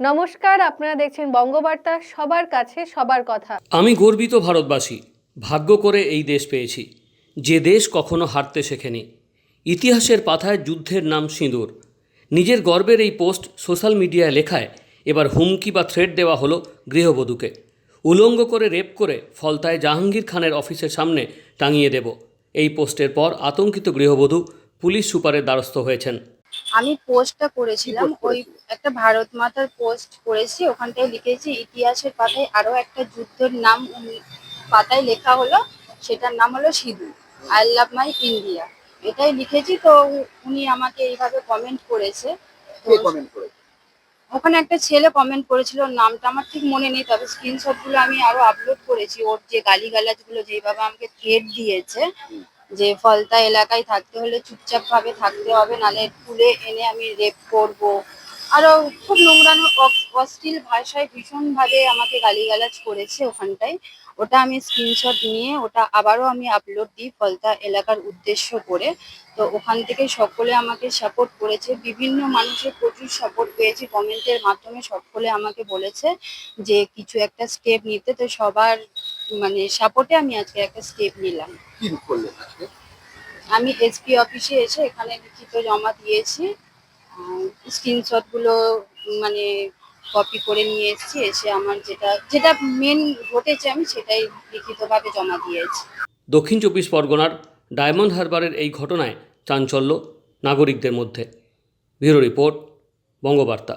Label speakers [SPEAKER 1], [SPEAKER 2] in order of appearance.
[SPEAKER 1] নমস্কার, আপনারা দেখছেন বঙ্গবার্তা, সবার কাছে সবার কথা।
[SPEAKER 2] আমি গর্বিত ভারতবাসী, ভাগ্য করে এই দেশ পেয়েছি। যে দেশ কখনো হারতে শেখেনি। ইতিহাসের পাথায় যুদ্ধের নাম সিঁদুর। নিজের গর্বের এই পোস্ট সোশ্যাল মিডিয়ায় লেখায়, এবার হুমকি বা থ্রেট দেওয়া হলো গৃহবধূকে। উলঙ্গ করে, রেপ করে, ফলতায় জাহাঙ্গীর খানের অফিসের সামনে টাঙিয়ে দেব। এই পোস্টের পর আতঙ্কিত গৃহবধূ পুলিশ সুপারের দ্বারস্থ হয়েছেন।
[SPEAKER 3] আমি পোস্টটা করেছিলাম ওই একটা ভারত মাতার পোস্ট করেছি ওখানটায় লিখেছি ইতিহাসের পাতায় আরও একটা যুদ্ধের নাম পাতায় লেখা হলো সেটার নাম হলো Sidhu I love my India এটাই লিখেছি তো উনি আমাকে এইভাবে কমেন্ট করেছে। ওখানে একটা ছেলে কমেন্ট করেছিল নামটা আমার ঠিক মনে নেই তবে স্ক্রিনশটগুলো আমি আরও আপলোড করেছি ওর যে গালিগালাজগুলো যেভাবে আমাকে থ্রেট দিয়েছে যে ফলতা এলাকায় থাকতে হলে চুপচাপ ভাবে থাকতে হবে, নালে তুলে এনে আমি রেপ করব। আরও খুব নোংরানো অশ্লীল ভাষায় ভীষণ ভাবে আমাকে গালিগালাজ করেছে ওখানটায়। ওটা আমি স্ক্রিনশট নিয়ে, ওটা আবারও আমি আপলোড দিই ফলতা এলাকার উদ্দেশ্য করে। তো ওখান থেকে সকলে আমাকে সাপোর্ট করেছে। বিভিন্ন মানুষের প্রচুর সাপোর্ট পেয়েছি। কমেন্টের মাধ্যমে সকলে আমাকে বলেছে যে কিছু একটা স্টেপ নিতে। তো সবার মানে সাপোর্টে আমি আজকে একটা স্টেপ নিলাম।
[SPEAKER 4] কি করলেন আজকে
[SPEAKER 3] আমি এসপি অফিসে এসে এখানে লিখিত জমা দিয়েছি। স্ক্রিনশটগুলো মানে কপি করে নিয়ে এসেছি। এসে আমার যেটা যেটা মেন ঘটেছে আমি সেটাই লিখিতভাবে জমা দিয়েছি।
[SPEAKER 2] দক্ষিণ চব্বিশ পরগনার ডায়মন্ড হারবারের এই ঘটনায় চাঞ্চল্য নাগরিকদের মধ্যে। Bureau report Bangabarta.